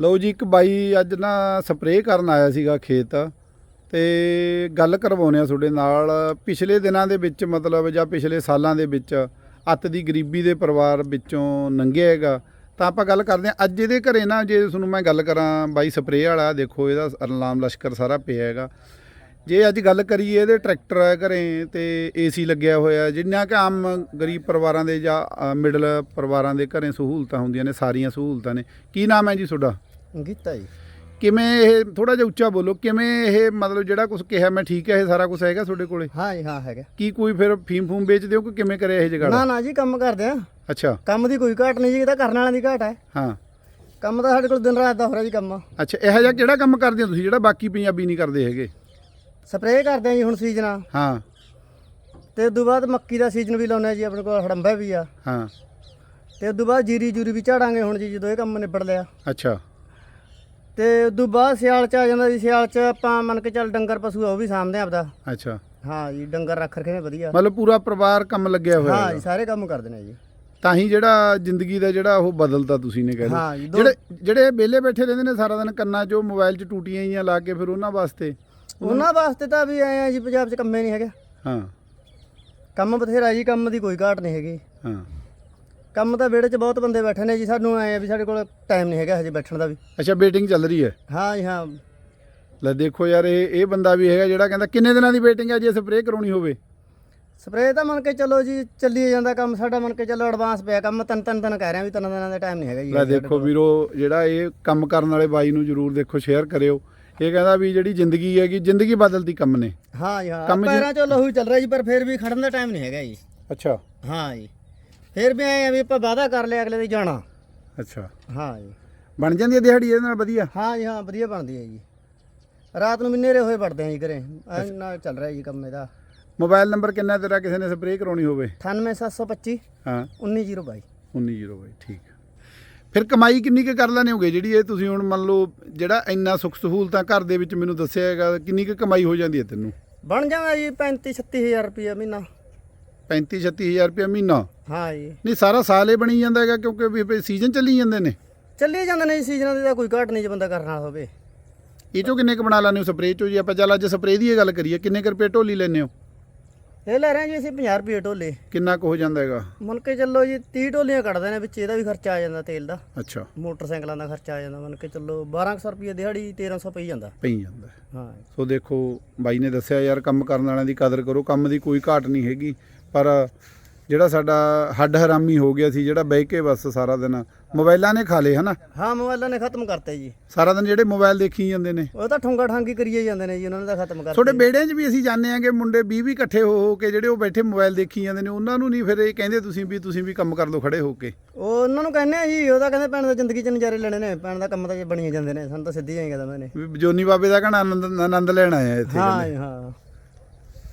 ਲਓ ਜੀ, ਇੱਕ ਬਾਈ ਅੱਜ ਨਾ ਸਪਰੇਅ ਕਰਨ ਆਇਆ ਸੀਗਾ ਖੇਤ ਤੇ ਗੱਲ ਕਰਵਾਉਣੇ ਆ ਤੁਹਾਡੇ ਨਾਲ। ਪਿਛਲੇ ਦਿਨਾਂ ਦੇ ਵਿੱਚ ਮਤਲਬ ਜਾਂ ਪਿਛਲੇ ਸਾਲਾਂ ਦੇ ਵਿੱਚ ਅੱਤ ਦੀ ਗਰੀਬੀ ਦੇ ਪਰਿਵਾਰ ਵਿੱਚੋਂ ਲੰਘਿਆ ਹੈਗਾ। ਤਾਂ ਆਪਾਂ ਗੱਲ ਕਰਦੇ ਹਾਂ ਅੱਜ ਇਹਦੇ ਘਰੇ ਨਾ ਜੇ ਤੁਹਾਨੂੰ ਮੈਂ ਗੱਲ ਕਰਾਂ, ਬਾਈ ਸਪਰੇਅ ਵਾਲਾ, ਦੇਖੋ ਇਹਦਾ ਅਰਲਾਮ ਲਸ਼ਕਰ ਸਾਰਾ ਪਿਆ ਹੈਗਾ। ਜੇ ਅੱਜ ਗੱਲ ਕਰੀਏ ਇਹਦੇ ਟਰੈਕਟਰ ਹੈ ਘਰੇ ਤੇ ਏਸੀ ਲੱਗਿਆ ਹੋਇਆ, ਜਿੰਨਾ ਕਿ ਆਮ ਗਰੀਬ ਪਰਿਵਾਰਾਂ ਦੇ ਜਾਂ ਮਿਡਲ ਪਰਿਵਾਰਾਂ ਦੇ ਘਰੇ ਸਹੂਲਤਾਂ ਹੁੰਦੀਆਂ ਨੇ, ਸਾਰੀਆਂ ਸਹੂਲਤਾਂ ਨੇ। ਕੀ ਨਾਮ ਹੈ ਜੀ ਤੁਹਾਡਾ? ਗੀਤਾ ਜੀ। ਕਿਵੇਂ ਇਹ ਥੋੜਾ ਜਿਹਾ ਉੱਚਾ ਬੋਲੋ ਕਿਵੇਂ ਇਹ ਮਤਲਬ ਜਿਹੜਾ ਕੁਝ ਕਿਹਾ ਮੈਂ ਠੀਕ ਹੈ ਇਹ ਸਾਰਾ ਕੁਝ ਹੈਗਾ ਤੁਹਾਡੇ ਕੋਲੇ? ਹਾਂ ਜੀ ਹਾਂ ਹੈਗਾ। ਕੀ ਕੋਈ ਫਿਰ ਫੀਮ ਫੂਮ ਵੇਚਦੇ ਹੋ ਕਿ ਕਿਵੇਂ ਕਰਿਆ ਇਹ ਨਾ ਜਗਾੜ? ਨਾ ਜੀ ਕੰਮ ਕਰਦੇ ਆ। ਅੱਛਾ। ਕੰਮ ਦੀ ਕੋਈ ਘਾਟ ਨਹੀਂ ਜੀ ਇਹ ਤਾਂ ਕਰਨ ਵਾਲਿਆਂ ਦੀ ਘਾਟ ਹੈ। ਹਾਂ। ਕੰਮ ਤਾਂ ਸਾਡੇ ਕੋਲ ਦਿਨ ਰਾਤ ਦਾ ਹੋ ਰਿਹਾ ਜੀ ਕੰਮ। ਅੱਛਾ ਇਹੋ ਜਿਹਾ ਕਿਹੜਾ ਕੰਮ ਕਰਦੇ ਹੋ ਤੁਸੀਂ ਜਿਹੜਾ ਬਾਕੀ ਪੰਜਾਬੀ ਨਹੀਂ ਕਰਦੇ ਹੈਗੇ? ਸਪਰੇਅ ਕਰਦੇ ਆ ਜੀ ਹੁਣ ਸੀਜ਼ਨ ਆ। ਹਾਂ। ਤੇ ਉਦੋਂ ਬਾਅਦ ਮੱਕੀ ਦਾ ਸੀਜ਼ਨ ਵੀ ਲਾਉਨੇ ਆ ਜੀ ਆਪਣੇ ਕੋਲ ਹੜੰਬਾ ਵੀ ਆ। ਹਾਂ। ਤੇ ਉਦੋਂ ਬਾਅਦ ਜੀਰੀ ਜੂਰੀ ਵੀ ਝਾੜਾਂਗੇ ਹੁਣ ਜੀ ਜਦੋਂ ਇਹ ਕੰਮ ਨਿਬੜ ਲਿਆ। ਅੱਛਾ। ਤੇ ਉਦੋਂ ਬਾਅਦ ਸਿਆਲ ਚ ਆ ਜਾਂਦਾ ਜੀ ਸਿਆਲ ਚ ਆਪਾਂ ਮੰਨ ਕੇ ਚੱਲ ਡੰਗਰ ਪਸ਼ੂ ਆ ਉਹ ਵੀ ਸਾਂਭਦੇ ਆ ਆਪਦਾ। ਅੱਛਾ। ਹਾਂ ਜੀ ਡੰਗਰ ਰੱਖ ਰਖੇ ਨੇ ਵਧੀਆ। ਮਤਲਬ ਪੂਰਾ ਪਰਿਵਾਰ ਕੰਮ ਲੱਗਿਆ ਹੋਇਆ ਹਾਂ ਹੈਗਾ। ਜੀ ਸਾਰੇ ਕੰਮ ਕਰਦੇ ਨੇ ਜੀ। ਤਾਂ ਹੀ ਜਿਹੜਾ ਜ਼ਿੰਦਗੀ ਦਾ ਜਿਹੜਾ ਉਹ ਬਦਲਦਾ ਤੁਸੀਂ ਨੇ ਕਹਿ ਹਾਂ ਜਿਹੜੇ ਜਿਹੜੇ ਵਿਹਲੇ ਬੈਠੇ ਰਹਿੰਦੇ ਨੇ ਸਾਰਾ ਦਿਨ ਕੰਨਾਂ 'ਚ ਮੋਬਾਈਲ 'ਚ ਟੂਟੀਆਂ ਜੀਆਂ ਲਾ ਕੇ ਫਿਰ ਉਹਨਾਂ ਵਾਸਤੇ। ਉਹਨਾਂ ਵਾਸਤੇ ਤਾਂ ਵੀ ਆਏ ਆ ਜੀ ਪੰਜਾਬ ਚ ਕੰਮੇ ਨਹੀਂ ਹੈਗਾ। ਹਾਂ। ਕੰਮ ਬਥੇਰਾ ਜੀ ਕੰਮ ਦੀ ਕੋਈ ਘਾਟ ਨਹੀਂ ਹੈਗੀ। ਹਾਂ। ਕੰਮ ਤਾਂ ਵਿਹੜੇ 'ਚ ਬਹੁਤ ਬੰਦੇ ਬੈਠੇ ਨੇ ਜੀ ਸਾਨੂੰ ਆ ਵੀ ਸਾਡੇ ਕੋਲ ਟਾਈਮ ਨਹੀਂ ਹੈਗਾ ਹਜੇ ਬੈਠਣ ਦਾ ਵੀ। ਅੱਛਾ ਵੇਟਿੰਗ ਚੱਲ ਰਹੀ ਹੈ? ਹਾਂ ਜੀ ਹਾਂ। ਲੈ ਦੇਖੋ ਯਾਰ ਇਹ ਇਹ ਬੰਦਾ ਵੀ ਹੈਗਾ ਜਿਹੜਾ ਕਹਿੰਦਾ ਕਿੰਨੇ ਦਿਨਾਂ ਦੀ ਵੇਟਿੰਗ ਹੈ ਜੇ ਸਪਰੇਅ ਕਰਾਉਣੀ ਹੋਵੇ? ਸਪਰੇਅ ਤਾਂ ਮੰਨ ਕੇ ਚੱਲੋ ਜੀ ਚੱਲੀ ਜਾਂਦਾ ਕੰਮ ਸਾਡਾ ਮੰਨ ਕੇ ਚੱਲੋ ਐਡਵਾਂਸ ਪਿਆ ਕੰਮ ਤਿੰਨ ਤਿੰਨ ਦਿਨ ਕਹਿ ਰਿਹਾ ਵੀ ਤਿੰਨ ਦਿਨਾਂ ਦਾ ਟਾਈਮ ਨਹੀਂ ਹੈਗਾ ਜੀ ਲੈ ਦੇਖੋ ਵੀਰੋ ਜਿਹੜਾ ਇਹ ਕੰਮ ਕਰਨ ਵਾਲੇ ਬਾਈ ਨੂੰ ਜਰੂਰ ਦੇਖੋ ਸ਼ੇਅਰ ਕਰਿਓ। ਇਹ ਕਹਿੰਦਾ ਵੀ ਜਿਹੜੀ ਜ਼ਿੰਦਗੀ ਹੈਗੀ ਜ਼ਿੰਦਗੀ ਬਦਲਦੀ ਕੰਮ ਨੇ। ਹਾਂ ਜੀ ਹਾਂ। ਕੰਮ ਜੀ- ਪੈਰਾਂ 'ਚੋਂ ਲਹੂ ਚੱਲ ਰਿਹਾ ਜੀ ਪਰ ਫਿਰ ਵੀ ਖੜਨ ਦਾ ਟਾਈਮ ਨਹੀਂ ਹੈਗਾ ਜੀ। ਅੱਛਾ। ਹਾਂ ਜੀ। ਫਿਰ ਵੀ ਆਏ ਆ ਵੀ ਆਪਾਂ ਵਾਅਦਾ ਕਰ ਲਿਆ ਅਗਲੇ ਦੇ ਜਾਣਾ। ਅੱਛਾ। ਹਾਂ ਜੀ। ਬਣ ਜਾਂਦੀ ਹੈ ਦਿਹਾੜੀ ਇਹਦੇ ਨਾਲ ਵਧੀਆ? ਹਾਂ ਜੀ ਹਾਂ ਵਧੀਆ ਬਣਦੀ ਹੈ ਜੀ। ਰਾਤ ਨੂੰ ਮਿੰਨੇਰੇ ਹੋਏ ਵੜਦੇ ਆ ਜੀ ਘਰੇ। ਨਾਲ ਚੱਲ ਰਿਹਾ ਜੀ ਕੰਮ ਇਹਦਾ। ਮੋਬਾਈਲ ਨੰਬਰ ਕਿੰਨਾ ਤੇਰਾ? ਕਿਸੇ ਨੇ ਸਪਰੇਅ ਕਰਾਉਣੀ ਹੋਵੇ। 98725 ਹਾਂ। 19022 19 ਬਾਈ। ਠੀਕ ਹੈ। ਫਿਰ ਕਮਾਈ ਕਿੰਨੀ ਕੁ ਕਰ ਲੈਣੇ ਹੋਗੇ? ਜਿਹੜੀ ਇਹ ਤੁਸੀਂ ਹੁਣ ਮੰਨ ਲਓ ਜਿਹੜਾ ਇੰਨਾ ਸੁੱਖ ਸਹੂਲਤਾਂ ਘਰ ਦੇ ਵਿੱਚ ਮੈਨੂੰ ਦੱਸਿਆ ਹੈਗਾ ਕਿੰਨੀ ਕੁ ਕਮਾਈ ਹੋ ਜਾਂਦੀ ਹੈ ਤੈਨੂੰ? ਬਣ ਜਾਂਦਾ ਜੀ 35 36000 ਰੁਪਏ ਮਹੀਨਾ। 35 36000 ਰੁਪਏ ਮਹੀਨਾ। ਹਾਂ ਜੀ। ਨਹੀਂ ਸਾਰਾ ਸਾਲ ਹੀ ਬਣੀ ਜਾਂਦਾ ਹੈਗਾ ਕਿਉਂਕਿ ਵੀ ਸੀਜ਼ਨ ਚੱਲੀ ਜਾਂਦੇ ਨੇ। ਚੱਲੀ ਜਾਂਦੇ ਨੇ ਸੀਜ਼ਨਾਂ ਦੀ ਤਾਂ ਕੋਈ ਘਾਟ ਨਹੀਂ ਜੇ ਬੰਦਾ ਕਰਨ ਵਾਲਾ ਹੋਵੇ। ਇਹ ਚੋਂ ਕਿੰਨੇ ਕੁ ਬਣਾ ਲੈਂਦੇ ਹੋ ਸਪਰੇਅ ਚੋਂ ਜੀ? ਆਪਾਂ ਚੱਲ ਅੱਜ ਸਪਰੇਅ ਦੀ ਇਹ ਗੱਲ ਕਰੀਏ ਕਿੰਨੇ ਕੁ ਰੁਪਏ ਢੋਲੀ ਲੈਂਦੇ ਹੋ? ਇਹ ਲੈ ਰਹੇ ਜੀ ਅਸੀਂ 50 ਰੁਪਏ ਢੋਲੇ। ਕਿੰਨਾ ਕੁ ਹੋ ਜਾਂਦਾ ਹੈਗਾ? ਮੰਨ ਕੇ ਚੱਲੋ ਜੀ 30 ਢੋਲੀਆਂ ਕੱਢਦੇ ਨੇ ਵਿੱਚ ਇਹਦਾ ਵੀ ਖਰਚਾ ਆ ਜਾਂਦਾ ਤੇਲ ਦਾ। ਅੱਛਾ। ਮੋਟਰਸਾਈਕਲਾਂ ਦਾ ਖਰਚਾ ਆ ਜਾਂਦਾ ਮੰਨ ਕੇ ਚੱਲੋ 1200 ਰੁਪਏ ਦਿਹਾੜੀ 1300 ਪਈ ਜਾਂਦਾ। ਪਈ ਜਾਂਦਾ। ਹਾਂ ਸੋ ਦੇਖੋ ਬਾਈ ਨੇ ਦੱਸਿਆ ਯਾਰ ਕੰਮ ਕਰਨ ਵਾਲਿਆਂ ਦੀ ਕਦਰ ਕਰੋ ਕੰਮ ਦੀ ਕੋਈ ਘਾਟ ਨਹੀਂ ਹੈਗੀ। ਪਰ ਜਿਹੜਾ ਸਾਡਾ ਹੱਡ ਹਰਾਮੀ ਹੋ ਗਿਆ ਸੀ ਜਿਹੜਾ ਬਹਿ ਕੇ ਬਸ ਸਾਰਾ ਦਿਨ ਮੋਬਾਈਲਾਂ ਨੇ ਖਾ ਲਏ ਹਨਾ? ਹਾਂ ਮੋਬਾਈਲਾਂ ਨੇ ਖਤਮ ਕਰਤੇ ਜੀ। ਸਾਰਾ ਦਿਨ ਜਿਹੜੇ ਮੋਬਾਈਲ ਦੇਖੀ ਜਾਂਦੇ ਨੇ। ਉਹ ਤਾਂ ਠੁੰਗਾ ਠਾਂਗੀ ਕਰੀਏ ਜਾਂਦੇ ਨੇ ਜੀ ਉਹਨਾਂ ਨੇ ਤਾਂ ਖਤਮ ਕਰਤੇ ਤੁਹਾਡੇ ਬੇੜਿਆਂ 'ਚ ਵੀ ਅਸੀਂ ਜਾਣਦੇ ਆਂਗੇ ਮੁੰਡੇ 20 20 ਇਕੱਠੇ ਹੋ ਹੋ ਕੇ ਜਿਹੜੇ ਉਹ ਬੈਠੇ ਮੋਬਾਈਲ ਦੇਖੀ ਜਾਂਦੇ ਨੇ ਉਹਨਾਂ ਨੂੰ ਨਹੀਂ ਫਿਰ ਇਹ ਕਹਿੰਦੇ ਤੁਸੀਂ ਵੀ ਤੁਸੀਂ ਵੀ ਕੰਮ ਕਰ ਲਓ ਖੜੇ ਹੋ ਕੇ। ਉਹ ਉਹਨਾਂ ਨੂੰ ਕਹਿੰਦੇ ਆ ਜੀ ਉਹ ਤਾਂ ਕਹਿੰਦੇ ਭੈਣ ਦਾ ਜ਼ਿੰਦਗੀ 'ਚ ਨਜ਼ਾਰੇ ਲੈਣੇ ਨੇ ਭੈਣ ਦਾ ਕੰਮ ਤਾਂ ਜੇ ਬਣੀ ਜਾਂਦੇ ਨੇ ਸਾਨੂੰ ਤਾਂ ਸਿੱਧੀ ਆਈ ਕਹਿੰਦਾ ਵੀ ਜੋਨੀ ਬਾਬੇ ਦਾ ਕਹਣਾ ਆਨੰਦ ਆਨੰਦ ਲੈਣ ਆਇਆ ਇੱਥੇ ਹਾਂ ਹਾਂ।